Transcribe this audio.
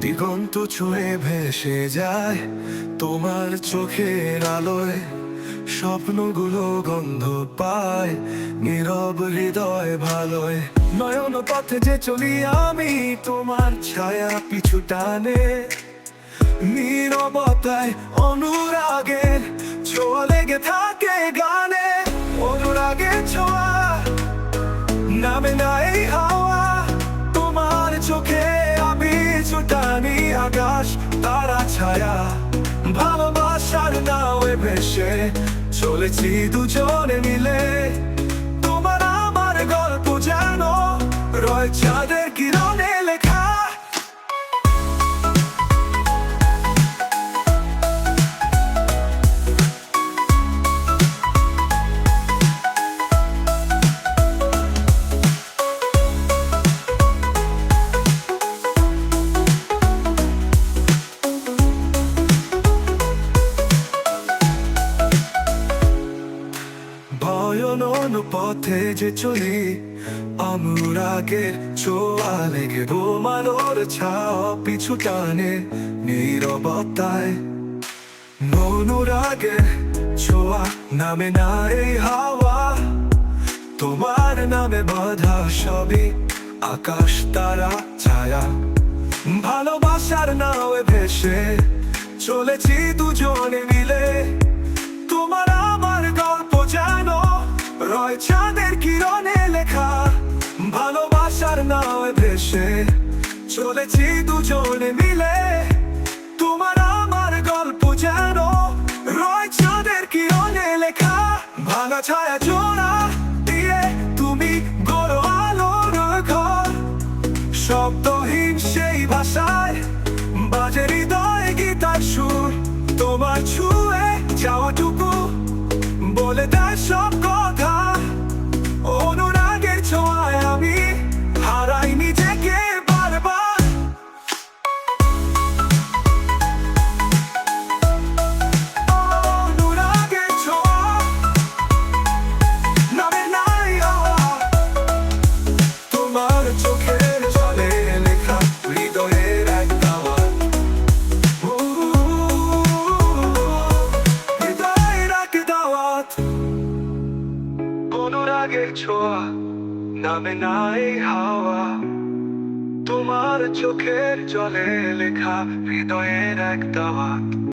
দিগন্ত ছুঁয়ে ভেসে যায় তোমার চোখের আলোয়। স্বপ্নগুলো গন্ধ পায়, নীরব হৃদয় ভালোয়। নয়ন পথে যে চলি আমি, তোমার ছায়া পিছু টানে। নীরবতায় অনুরাগের ছোঁয়া লেগে থাকে গানে। অনুরাগের ছোঁয়া নামে না এই ছায়া ভালোবাসার নাওয়ে ভেসে। চলেছি দুজনে মিলে ভয়নন পথে যে চলি পিছু টানে অনুরাগের ছোঁয়া নামে না এই হাওয়া, তোমার নামে বাধা সবই আকাশ তারা ছায়া। ভালোবাসার নাওয়ে ভেসে, চলেছি দুজনে মিলে, তোমার আমার গল্প রয় চাঁদের কিরণে লেখা ভালোবাসার নাওয়ে ভেসে। চলেছি দুজনে মিলে, তোমার আমার গল্প জানো রয় চাঁদের কিরণে লেখা। ভাঙা ছায়া জোড়া দিয়ে তুমি গড় আলোর ঘর। শব্দহীন সেই ভাষায় বাজে হৃদয় গীতার সুর। তোমার ছুঁয়ে যাওয়াটুকু অনুরাগের ছোঁয়া নামে নাই হাওয়া। তোমার চোখের জলে লেখা হৃদয়ের এক দাওয়াত।